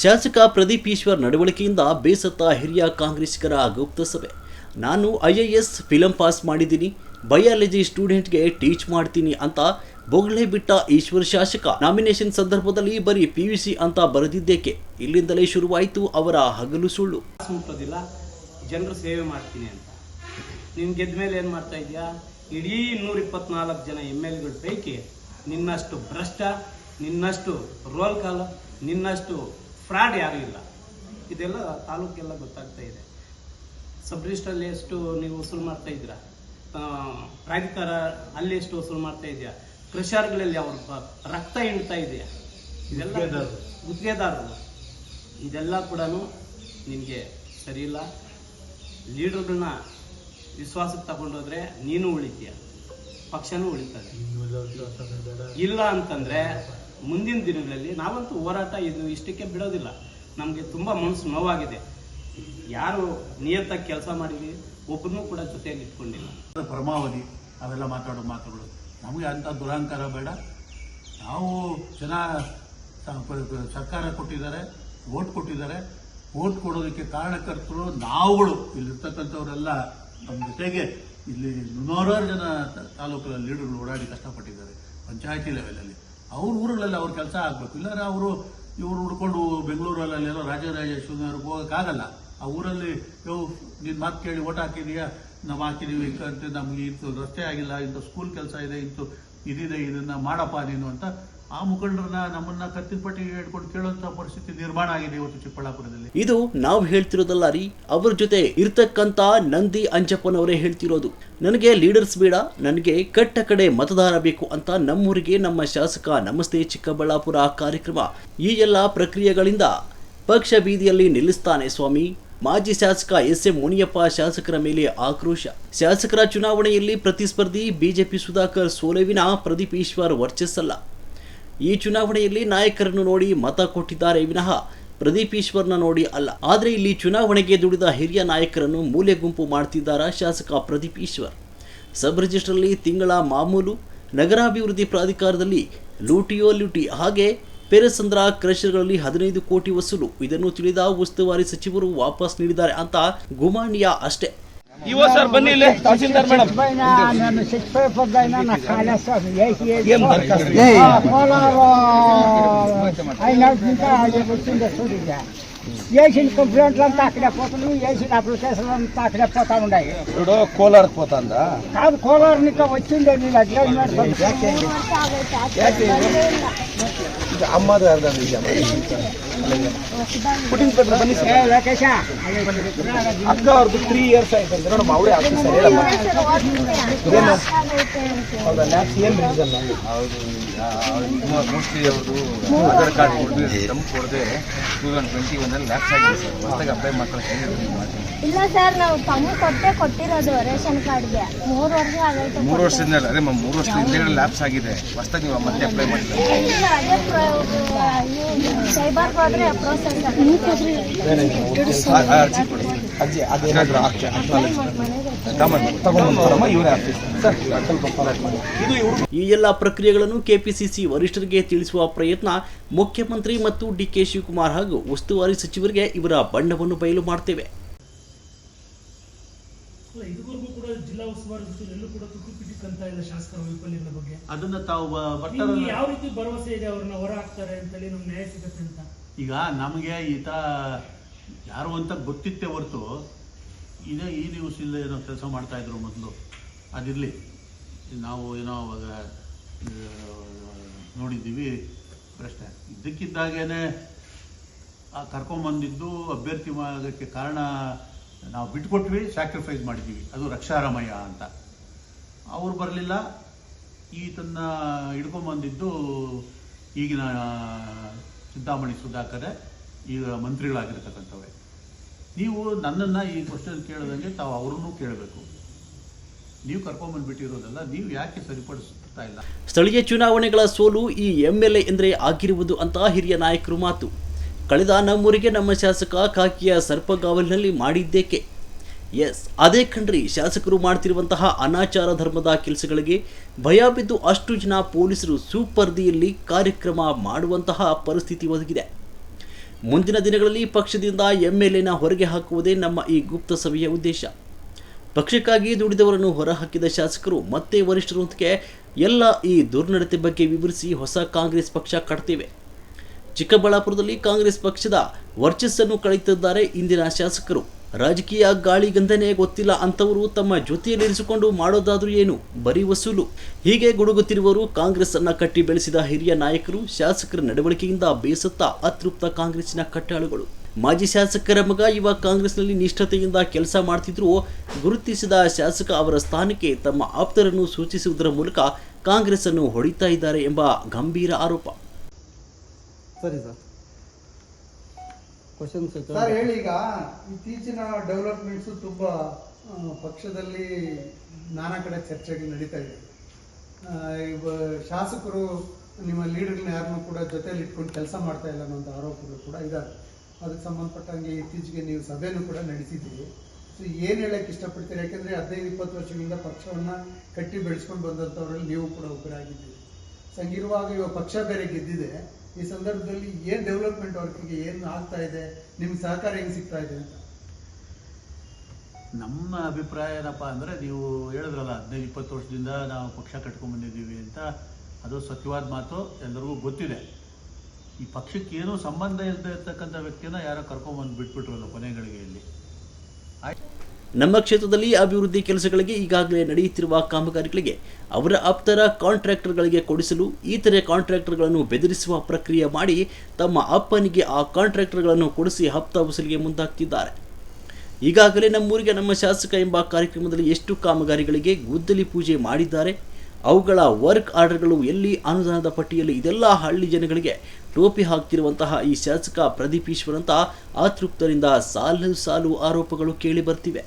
ಶಾಸಕ ಪ್ರದೀಪ್ ಈಶ್ವರ್ ನಡವಳಿಕೆಯಿಂದ ಬೇಸತ್ತ ಹಿರಿಯ ಕಾಂಗ್ರೆಸ್ಸಿಗರ ಗುಪ್ತ ಸಭೆ. ನಾನು I A S film pass ಮಾಡಿದ್ದೀನಿ. ಬಯಾಲಜಿ ಸ್ಟೂಡೆಂಟ್ಗೆ ಟೀಚ್ ಮಾಡ್ತೀನಿ ಅಂತ ಬೊಗಳೆ ಬಿಟ್ಟ ಈಶ್ವರ್ ಶಾಸಕ. ನಾಮಿನೇಷನ್ ಸಂದರ್ಭದಲ್ಲಿ ಬರೀ ಪಿ ಯು ಸಿ ಅಂತ ಬರೆದಿದ್ದೇಕೆ? ಇಲ್ಲಿಂದಲೇ ಶುರುವಾಯಿತು ಅವರ ಹಗಲು ಸುಳ್ಳು. ಜನರು ಸೇವೆ ಮಾಡ್ತೀನಿ ಅಂತ. ನಿನ್ ಗೆದ್ದ ಮೇಲೆ ಏನು ಮಾಡ್ತಾ ಇದೀಯಾ ಇಡೀ ನೂರ ಇಪ್ಪತ್ನಾಲ್ಕು ಜನ ಎಂ ಎಲ್ ಪೈಕಿ ನಿನ್ನಷ್ಟು ಭ್ರಷ್ಟ, ನಿನ್ನಷ್ಟು ರೋಲ್ ಕಾಲ, ನಿನ್ನಷ್ಟು ಫ್ರಾಡ್ ಯಾರೂ ಇಲ್ಲ. ಇದೆಲ್ಲ ತಾಲೂಕೆಲ್ಲ ಗೊತ್ತಾಗ್ತಾ ಇದೆ. ಸಬ್ ರಿಜಿಸ್ಟ್ರಲ್ಲಿ ಎಷ್ಟು ನೀವು ವಸೂಲು ಮಾಡ್ತಾ ಇದ್ದೀರಾ? ಪ್ರಾಧಿಕಾರ ಅಲ್ಲಿ ಎಷ್ಟು ವಸೂಲು ಮಾಡ್ತಾ ಇದೆಯಾ? ಕ್ರಷರ್ಗಳಲ್ಲಿ ಅವ್ರ ರಕ್ತ ಹಿಂಡ್ತಾ ಇದೆಯಾ? ಇದೆಲ್ಲ ಗುತ್ತಿಗೆದಾರರು ಇದೆಲ್ಲ ಕೂಡ ನಿನಗೆ ಸರಿಯಿಲ್ಲ ಇಲ್ಲ. ಲೀಡರ್ಗಳನ್ನ ವಿಶ್ವಾಸಕ್ಕೆ ತಗೊಂಡೋದ್ರೆ ನೀನು ಉಳಿತೀಯ. ಪಕ್ಷನೂ ಉಳಿತದೆ. ಇಲ್ಲ ಅಂತಂದ್ರೆ ಮುಂದಿನ ದಿನಗಳಲ್ಲಿ ನಾವಂತೂ ಹೋರಾಟ ಇದು ಇಷ್ಟಕ್ಕೆ ಬಿಡೋದಿಲ್ಲ. ನಮಗೆ ತುಂಬ ಮನಸ್ಸು ನೋವಾಗಿದೆ. ಯಾರು ನಿಯತ್ತಾಗಿ ಕೆಲಸ ಮಾಡಿದ್ವಿ ಒಬ್ಬರನ್ನೂ ಕೂಡ ಜೊತೆಯಲ್ಲಿ ಇಟ್ಕೊಂಡಿಲ್ಲ. ಪರಮಾವಧಿ, ಅವೆಲ್ಲ ಮಾತಾಡೋ ಮಾತುಗಳು. ನಮಗೆ ಅಂಥ ದುರಹಂಕಾರ ಬೇಡ. ನಾವು ಜನ ಸರ್ಕಾರ ಕೊಟ್ಟಿದ್ದಾರೆ, ವೋಟ್ ಕೊಟ್ಟಿದ್ದಾರೆ. ವೋಟ್ ಕೊಡೋದಕ್ಕೆ ಕಾರಣಕರ್ತರು ನಾವುಗಳು. ಇಲ್ಲಿರ್ತಕ್ಕಂಥವರೆಲ್ಲ ನಮ್ಮ ಜೊತೆಗೆ ಇಲ್ಲಿ ನೂರಾರು ಜನ ತಾಲೂಕಿನ ಲೀಡರ್ಗಳು ಓಡಾಡಿ ಕಷ್ಟಪಟ್ಟಿದ್ದಾರೆ, ಪಂಚಾಯಿತಿ ಲೆವೆಲಲ್ಲಿ ಅವ್ರ ಊರುಗಳಲ್ಲಿ ಅವ್ರ ಕೆಲಸ ಆಗಬೇಕು. ಇಲ್ಲಾಂದ್ರೆ ಅವರು ಇವ್ರು ಹುಡ್ಕೊಂಡು ಬೆಂಗಳೂರಲ್ಲಿ ಎಲ್ಲೋ ರಾಜರಾಜೇಶ್ವರಿನವ್ರಿಗೆ ಹೋಗೋಕ್ಕಾಗಲ್ಲ ಆ ಊರಲ್ಲಿ, ಯೋ ನಿನ್ನ ಮಾತು ಕೇಳಿ ಓಟ್ ಹಾಕಿದೀಯಾ? ನಾವು ಹಾಕಿದೀವಿ ಅಂತ ನಮ್ಗೆ ಇಂಥ ರಸ್ತೆ ಆಗಿಲ್ಲ ಇಂಥ ಸ್ಕೂಲ್ ಕೆಲಸ ಇದೆ ಇಂಥ ಇದಿದೆ, ಇದನ್ನ ಮಾಡಪ್ಪ ನೀನು ಅಂತ ಆ ಮುಖಂಡರನ್ನ ನಮ್ಮನ್ನ ಕತ್ತಿನ ಪಟ್ಟಿಗೆ ಹಿಡ್ಕೊಂಡು ಕೇಳುವಂತ ಪರಿಸ್ಥಿತಿ ನಿರ್ಮಾಣ ಆಗಿದೆ ಇವತ್ತು ಚಿಕ್ಕಬಳ್ಳಾಪುರದಲ್ಲಿ. ಇದು ನಾವು ಹೇಳ್ತಿರೋದಲ್ಲ ರೀ, ಅವ್ರ ಜೊತೆ ಇರ್ತಕ್ಕಂತ ನಂದಿ ಅಂಜಪ್ಪನವರೇ ಹೇಳ್ತಿರೋದು. ನನಗೆ ಲೀಡರ್ಸ್ ಬೇಡ, ನನಗೆ ಕಟ್ಟ ಕಡೆ ಮತದಾರ ಬೇಕು ಅಂತ ನಮ್ಮೂರಿಗೆ ನಮ್ಮ ಶಾಸಕ, ನಮಸ್ತೆ ಚಿಕ್ಕಬಳ್ಳಾಪುರ ಕಾರ್ಯಕ್ರಮ. ಈ ಎಲ್ಲ ಪ್ರಕ್ರಿಯೆಗಳಿಂದ ಪಕ್ಷ ಬೀದಿಯಲ್ಲಿ ನಿಲ್ಲಿಸ್ತಾನೆ ಸ್ವಾಮಿ. ಮಾಜಿ ಶಾಸಕ ಎಸ್ ಎಂ ಮುನಿಯಪ್ಪ ಶಾಸಕರ ಮೇಲೆ ಆಕ್ರೋಶ. ಶಾಸಕರ ಚುನಾವಣೆಯಲ್ಲಿ ಪ್ರತಿಸ್ಪರ್ಧಿ ಬಿಜೆಪಿ ಸುಧಾಕರ್ ಸೋಲೆವಿನ ಪ್ರದೀಪ್ ಈಶ್ವರ್ ವರ್ಚಸ್ಸಲ್ಲ. ಈ ಚುನಾವಣೆಯಲ್ಲಿ ನಾಯಕರನ್ನು ನೋಡಿ ಮತ ಕೊಟ್ಟಿದ್ದಾರೆ ವಿನಃ ಪ್ರದೀಪ್ ಈಶ್ವರ್ನ ನೋಡಿ ಅಲ್ಲ. ಆದರೆ ಇಲ್ಲಿ ಚುನಾವಣೆಗೆ ದುಡಿದ ಹಿರಿಯ ನಾಯಕರನ್ನು ಮೂಲೆ ಗುಂಪು ಮಾಡ್ತಿದ್ದಾರೆ ಶಾಸಕ ಪ್ರದೀಪ್ ಈಶ್ವರ್? ಸಬ್ ರಿಜಿಸ್ಟ್ರಲ್ಲಿ ತಿಂಗಳ ಮಾಮೂಲು, ನಗರಾಭಿವೃದ್ಧಿ ಪ್ರಾಧಿಕಾರದಲ್ಲಿ ಲೂಟಿಯೋ ಲೂಟಿ, ಹಾಗೆ ಪೆರೆಸಂದ್ರ ಕ್ರಷರ್ಗಳಲ್ಲಿ ಹದಿನೈದು ಕೋಟಿ ವಸೂಲು. ಇದನ್ನು ತಿಳಿದ ಉಸ್ತುವಾರಿ ಸಚಿವರು ವಾಪಸ್ ನೀಡಿದ್ದಾರೆ ಅಂತ ಗುಮಾನಿಯಾ ಅಷ್ಟೇ. నేను సిక్స్ ఫైవ్ పొద్దున నాకు కాలేస్తాను పోలారు అయిన ఇంకా వచ్చింది చూడిగా వేసిన కంప్లైంట్లు అంతా అక్కడే పోతున్నాయి వేసిన అప్లికేషన్లు అంతా అక్కడే పోతా ఉన్నాయి ఇప్పుడు కోలార్కి పోతుందా కాదు కోలారు ఇంకా వచ్చిండే నేను అడ్వర్టైజ్మెంట్ ಇದು ಅಮ್ಮದು ಅರ್ಧ ಪುಟಿಂಗ್ ಪತ್ರ ಬನ್ನಿ ಅಕ್ಕ ಅವ್ರದ್ದು ತ್ರೀ ಇಯರ್ಸ್ ಆಯ್ತು ಅಂದ್ರೆ ನಮ್ಮ ಅವಳೇ ಆಗ್ತದೆ ಸರ್ ಹೇಳಮ್ಮ. ಹೌದಾ. ಲ್ಯಾಬ್ಸ್ ಏನು ರೀಸನ್ ಮೋಸ್ಟ್ಲಿ ಅವರು ಆಧಾರ್ ಕಾರ್ಡ್ ಕೊಡದೆ ಸ್ಟಂಪ್ ಕೊಡದೆ ಟೂ ತೌಸಂಡ್ ಟ್ವೆಂಟಿ ಒನ್ನಲ್ಲಿ ಲ್ಯಾಪ್ಸ್ ಆಗಿದೆ ಸರ್ ಹೊಸದಾಗಿ ಅಪ್ಲೈ ಹೇಳಿ ಇಲ್ಲ ಸರ್ ನಾವು ತಮ್ಮ ಕೊಟ್ಟೆ ಕೊಟ್ಟಿರೋದು ರೇಷನ್ ಕಾರ್ಡ್ಗೆ ಮೂರು ವರ್ಷ ಆಗೈತೆ ಮೂರು ವರ್ಷದಿಂದ ಅದೇ ಮ್ಯಾಮ್ ಮೂರು ವರ್ಷದ ಹಿಂದೆ ಲ್ಯಾಪ್ಸ್ ಆಗಿದೆ. ಹೊಸದಾಗಿ ನೀವು ಮತ್ತೆ ಅಪ್ಲೈ ಮಾಡಿಲ್ಲ ಸೈಬರ್ ಹೋದ್ರೆ ಪ್ರೋಸೆಸ್ ಅರ್ಜಿ ಕೊಡಿ ಅರ್ಜಿ ಅದೇನಾದ್ರು ತಗೊಂಡ್ಬರ್ತಾರಮ್ಮ ಈ ಎಲ್ಲ ಪ್ರಕ್ರಿಯೆಗಳನ್ನು ಕೆಪಿಸಿಸಿ ವರಿಷ್ಠರಿಗೆ ತಿಳಿಸುವ ಪ್ರಯತ್ನ ಮುಖ್ಯಮಂತ್ರಿ ಮತ್ತು ಡಿಕೆ ಶಿವಕುಮಾರ್ ಹಾಗೂ ಉಸ್ತುವಾರಿ ಸಚಿವರಿಗೆ ಇವರ ಬಣ್ಣವನ್ನು ಬಯಲು ಮಾಡ್ತೇವೆ. ಅಲ್ಲ ಇದುವರೆಗೂ ಕೂಡ ಜಿಲ್ಲಾ ಉಸ್ತುವಾರಿ ಸಚಿವರು ಎಲ್ಲೂ ಕೂಡ ತುಟಿ ಪಿಟಿ ಕಂತ ಇಲ್ಲ ಶಾಸಕರ ವೈಫಲ್ಯಗಳ ಬಗ್ಗೆ. ಅದನ್ನ ತಾವು ಯಾವ ರೀತಿ ಭರವಸೆ ಇದೆ ಅವ್ರನ್ನ ಹೊರ ಹಾಕ್ತಾರೆ ಅಂತೇಳಿ ನಮ್ಗೆ ನ್ಯಾಯ ಸಿಗತ್ತೆ ಅಂತ? ಈಗ ನಮಗೆ ಈತ ಯಾರು ಅಂತ ಗೊತ್ತಿತ್ತೆ ಹೊರತು ಇದೇ ಈ ನ್ಯೂಸ್ ಇಲ್ಲ ಏನೋ ಕೆಲಸ ಮಾಡ್ತಾಯಿದ್ರು ಮೊದಲು, ಅದಿರಲಿ. ನಾವು ಏನೋ ಅವಾಗ ನೋಡಿದ್ದೀವಿ. ಪ್ರಶ್ನೆ. ಇದಕ್ಕಿದ್ದಾಗೇ ಆ, ಕರ್ಕೊಂಬಂದಿದ್ದು ಅಭ್ಯರ್ಥಿ ಮಾಡೋದಕ್ಕೆ ಕಾರಣ ನಾವು ಬಿಟ್ಕೊಟ್ವಿ ಸ್ಯಾಕ್ರಿಫೈಸ್ ಮಾಡಿದ್ದೀವಿ. ಅದು ರಕ್ಷಾರಾಮಯ್ಯ ಅಂತ. ಅವ್ರು ಬರಲಿಲ್ಲ. ಈತನ್ನ ಹಿಡ್ಕೊಂಬಂದಿದ್ದು ಈಗಿನ ಚಿಂತಾಮಣಿ ಸುಧಾಕರೇ, ಈಗ ಮಂತ್ರಿಗಳಾಗಿರ್ತಕ್ಕಂಥವ್ರೆ. ನೀವು ನನ್ನನ್ನು ಈ ಕ್ವಶನ್ ಕೇಳಿದಂಗೆ ತಾವು ಅವ್ರನ್ನೂ ಕೇಳಬೇಕು. ನೀವು ಕರ್ಕೊಂಬಂದ್ಬಿಟ್ಟಿರೋದಲ್ಲ ನೀವು ಯಾಕೆ ಸರಿಪಡಿಸ್ತಾ ಇಲ್ಲ? ಸ್ಥಳೀಯ ಚುನಾವಣೆಗಳ ಸೋಲು ಈ ಎಂಎಲ್ಎ ಎಂದರೆ ಆಗಿರುವುದು ಅಂತ ಹಿರಿಯ ನಾಯಕರು ಮಾತು. ಕಳೆದ ನಮ್ಮೂರಿಗೆ ನಮ್ಮ ಶಾಸಕ ಕಾಕಿಯ ಸರ್ಪಗಾವಲಿನಲ್ಲಿ ಮಾಡಿದ್ದೇಕೆ? ಎಸ್, ಅದೇ ಕಣ್ರಿ ಶಾಸಕರು ಮಾಡ್ತಿರುವಂತಹ ಅನಾಚಾರ ಧರ್ಮದ ಕೆಲಸಗಳಿಗೆ ಭಯ ಬಿದ್ದು ಅಷ್ಟು ಜನ ಪೊಲೀಸರು ಸೂಪರ್ದಿಯಲ್ಲಿ ಕಾರ್ಯಕ್ರಮ ಮಾಡುವಂತಹ ಪರಿಸ್ಥಿತಿ ಒದಗಿದೆ. ಮುಂದಿನ ದಿನಗಳಲ್ಲಿ ಪಕ್ಷದಿಂದ ಎಂಎಲ್ಎನ ಹೊರಗೆ ಹಾಕುವುದೇ ನಮ್ಮ ಈ ಗುಪ್ತ ಸಭೆಯ ಉದ್ದೇಶ. ಪಕ್ಷಕ್ಕಾಗಿ ದುಡಿದವರನ್ನು ಹೊರಹಾಕಿದ ಶಾಸಕರು ಮತ್ತೆ ವರಿಷ್ಠರೊಂದಿಗೆ ಎಲ್ಲ ಈ ದುರ್ನಡತೆ ಬಗ್ಗೆ ವಿವರಿಸಿ ಹೊಸ ಕಾಂಗ್ರೆಸ್ ಪಕ್ಷ ಕಟ್ತೇವೆ. ಚಿಕ್ಕಬಳ್ಳಾಪುರದಲ್ಲಿ ಕಾಂಗ್ರೆಸ್ ಪಕ್ಷದ ವರ್ಚಸ್ಸನ್ನು ಕಳೆಯುತ್ತಿದ್ದಾರೆ ಇಂದಿನ ಶಾಸಕರು. ರಾಜಕೀಯ ಗಾಳಿಗಂಧನೆ ಗೊತ್ತಿಲ್ಲ ಅಂತವರು ತಮ್ಮ ಜೊತೆಯಲ್ಲಿರಿಸಿಕೊಂಡು ಮಾಡೋದಾದರೂ ಏನು? ಬರೀ ವಸೂಲು. ಹೀಗೆ ಗುಡುಗುತ್ತಿರುವವರು ಕಾಂಗ್ರೆಸ್ ಅನ್ನ ಕಟ್ಟಿ ಬೆಳೆಸಿದ ಹಿರಿಯ ನಾಯಕರು, ಶಾಸಕರ ನಡವಳಿಕೆಯಿಂದ ಬೇಸತ್ತ ಅತೃಪ್ತ ಕಾಂಗ್ರೆಸ್ಸಿನ ಕಟ್ಟಾಳುಗಳು. ಮಾಜಿ ಶಾಸಕರ ಮಗ ಇವ ಕಾಂಗ್ರೆಸ್ನಲ್ಲಿ ನಿಷ್ಠತೆಯಿಂದ ಕೆಲಸ ಮಾಡ್ತಿದ್ರು. ಗುರುತಿಸಿದ ಶಾಸಕ ಅವರ ಸ್ಥಾನಕ್ಕೆ ತಮ್ಮ ಆಪ್ತರನ್ನು ಸೂಚಿಸುವುದರ ಮೂಲಕ ಕಾಂಗ್ರೆಸ್ ಅನ್ನು ಹೊಡಿತಾ ಇದ್ದಾರೆ ಎಂಬ ಗಂಭೀರ ಆರೋಪ. ಸರಿ ಸರ್. ಕ್ವಶನ್ಸ್ ಸರ್ ಹೇಳಿ ಈಗ, ಇತ್ತೀಚಿನ ಡೆವಲಪ್ಮೆಂಟ್ಸು ತುಂಬ ಪಕ್ಷದಲ್ಲಿ ನಾನಾ ಕಡೆ ಚರ್ಚೆಗಳು ನಡೀತಾ ಇದೆ. ಇವ ಶಾಸಕರು, ನಿಮ್ಮ ಲೀಡರ್ನ ಯಾರನ್ನೂ ಕೂಡ ಜೊತೆಯಲ್ಲಿ ಇಟ್ಕೊಂಡು ಕೆಲಸ ಮಾಡ್ತಾ ಇಲ್ಲ ಅನ್ನೋ ಆರೋಪಗಳು ಕೂಡ ಇದ್ದಾರೆ ಅದಕ್ಕೆ ಸಂಬಂಧಪಟ್ಟಂಗೆ ಇತ್ತೀಚೆಗೆ ನೀವು ಸಭೆಯನ್ನು ಕೂಡ ನಡೆಸಿದ್ದೀರಿ. ಸೊ ಏನು ಹೇಳಕ್ಕೆ ಇಷ್ಟಪಡ್ತೀರಿ? ಯಾಕೆಂದರೆ ಹದಿನೈದು, ಇಪ್ಪತ್ತು ವರ್ಷಗಳಿಂದ ಪಕ್ಷವನ್ನು ಕಟ್ಟಿ ಬೆಳೆಸ್ಕೊಂಡು ಬಂದಂಥವ್ರಲ್ಲಿ ನೀವು ಕೂಡ ಒಬ್ಬರಾಗಿದ್ದೀರಿ. ಸಂಗಿರುವಾಗ ಇವಾಗ ಪಕ್ಷ ಬೇರೆ ಗೆದ್ದಿದೆ. ಈ ಸಂದರ್ಭದಲ್ಲಿ ಏನು ಡೆವಲಪ್ಮೆಂಟ್ ವರ್ಕಿಗೆ ಏನು ಆಗ್ತಾ ಇದೆ? ನಿಮ್ಗೆ ಸಹಕಾರ ಹೆಂಗ್ ಸಿಗ್ತಾ ಇದೆ ನಮ್ಮ ಅಭಿಪ್ರಾಯ ಏನಪ್ಪ ಅಂದ್ರೆ ನೀವು ಹೇಳಿದ್ರಲ್ಲ, ಹದಿನೈದು, ಇಪ್ಪತ್ತು ವರ್ಷದಿಂದ ನಾವು ಪಕ್ಷ ಕಟ್ಕೊಂಡ್ ಬಂದಿದ್ದೀವಿ ಅಂತ. ಅದು ಸತ್ಯವಾದ ಮಾತು, ಎಲ್ಲರಿಗೂ ಗೊತ್ತಿದೆ. ಈ ಪಕ್ಷಕ್ಕೆ ಏನೂ ಸಂಬಂಧ ಇಲ್ಲದೆ ಇರ್ತಕ್ಕಂಥ ವ್ಯಕ್ತಿನ ಯಾರೋ ಕರ್ಕೊಂಬಂದು ಬಿಟ್ಬಿಟ್ರಲ್ಲ ಕೊನೆಗಳಿಗೆಯಲ್ಲಿ ನಮ್ಮ ಕ್ಷೇತ್ರದಲ್ಲಿ ಅಭಿವೃದ್ಧಿ ಕೆಲಸಗಳಿಗೆ ಈಗಾಗಲೇ ನಡೆಯುತ್ತಿರುವ ಕಾಮಗಾರಿಗಳಿಗೆ ಅವರ ಆಪ್ತರ ಕಾಂಟ್ರಾಕ್ಟರ್ಗಳಿಗೆ ಕೊಡಿಸಲು ಇತರೆ ಕಾಂಟ್ರಾಕ್ಟರ್ಗಳನ್ನು ಬೆದರಿಸುವ ಪ್ರಕ್ರಿಯೆ ಮಾಡಿ ತಮ್ಮ ಅಪ್ಪನಿಗೆ ಆ ಕಾಂಟ್ರಾಕ್ಟರ್ಗಳನ್ನು ಕೊಡಿಸಿ ಹಪ್ತ ವಸೂಲಿಗೆ ಮುಂದಾಗ್ತಿದ್ದಾರೆ. ಈಗಾಗಲೇ ನಮ್ಮೂರಿಗೆ ನಮ್ಮ ಶಾಸಕ ಎಂಬ ಕಾರ್ಯಕ್ರಮದಲ್ಲಿ ಎಷ್ಟು ಕಾಮಗಾರಿಗಳಿಗೆ ಗುದ್ದಲಿ ಪೂಜೆ ಮಾಡಿದ್ದಾರೆ. ಅವುಗಳ ವರ್ಕ್ ಆರ್ಡರ್ಗಳು ಎಲ್ಲಿ ಅನುದಾನದ ಪಟ್ಟಿಯಲ್ಲಿ ಇದೆಲ್ಲ ಹಳ್ಳಿ ಜನಗಳಿಗೆ ಟೋಪಿ ಹಾಕ್ತಿರುವಂತಹ ಈ ಶಾಸಕ ಪ್ರದೀಪ್ ಈಶ್ವರ್ ಅಂತ ಅತೃಪ್ತರಿಂದ ಸಾಲು ಸಾಲು ಆರೋಪಗಳು ಕೇಳಿ ಬರ್ತಿವೆ.